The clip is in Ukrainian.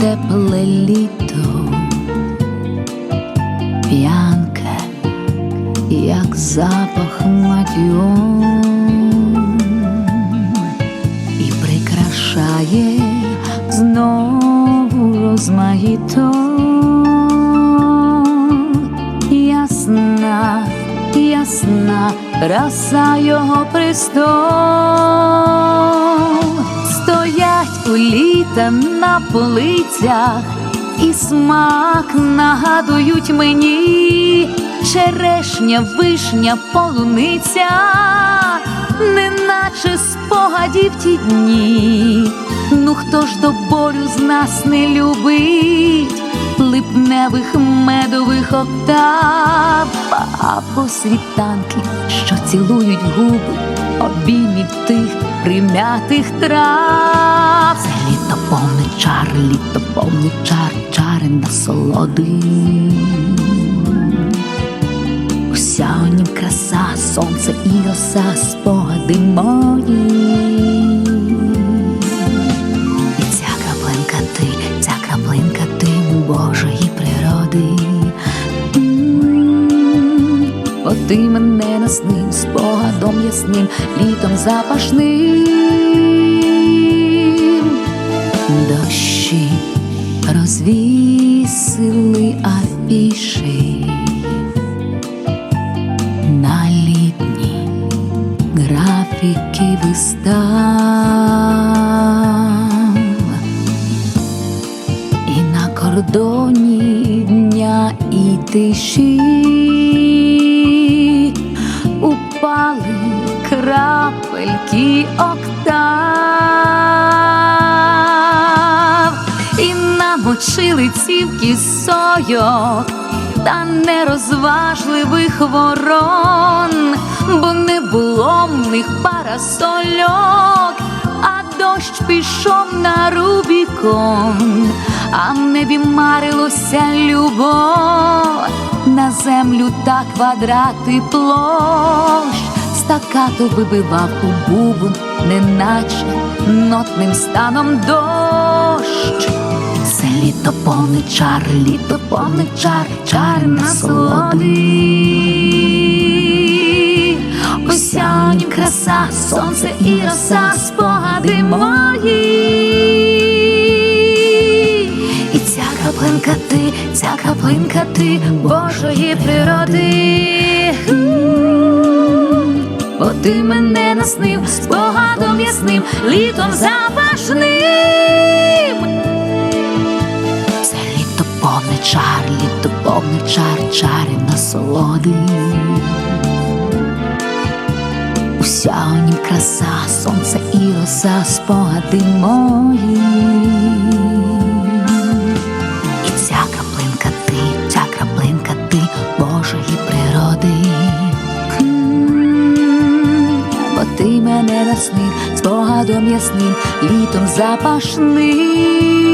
тепле літо, п'янке, як запах матьйон, і прикрашає знову розмаїто. Ясна, ясна краса його престол, літа на полицях, і смак нагадують мені черешня, вишня, полуниця, неначе спогадів ті дні. Ну хто ж до болю з нас не любить? липневих медових октав, або світанки, що цілують губи, обіймів тих примятих трав. Це літо повне чар, літо повне чар, чари насолоди. Уся у нім краса, сонце і роса, спогади мої. І ця краплинка ти, ця краплинка ти Божої природи. Бо ти мене наснив спогадом ясним, літом запашним. Дощі розвісили афіші на літні графіки вистав і на кордоні дня і тиші крапельки октав. І намочили цівки сойок та нерозважливих ворон, бо не було в них парасольок, а дощ пішов на Рубікон, а в небі марилося любов, на землю та квадрати площ, стакато вибивав у бубон, неначе нотним станом дощ. Це літо повне чар, літо повне чар, чар насолоди. Нім краса, сонце і роса, спогади мої. І ця краплинка ти, ця краплинка ти Божої природи. Бо ти мене наснив спогадом ясним, літом запашним. Це літо повне чар, літо повне чар, чари насолоди. Уся у нім краса, сонце і роса, спогади мої. Спогадом ясним, літом запашним.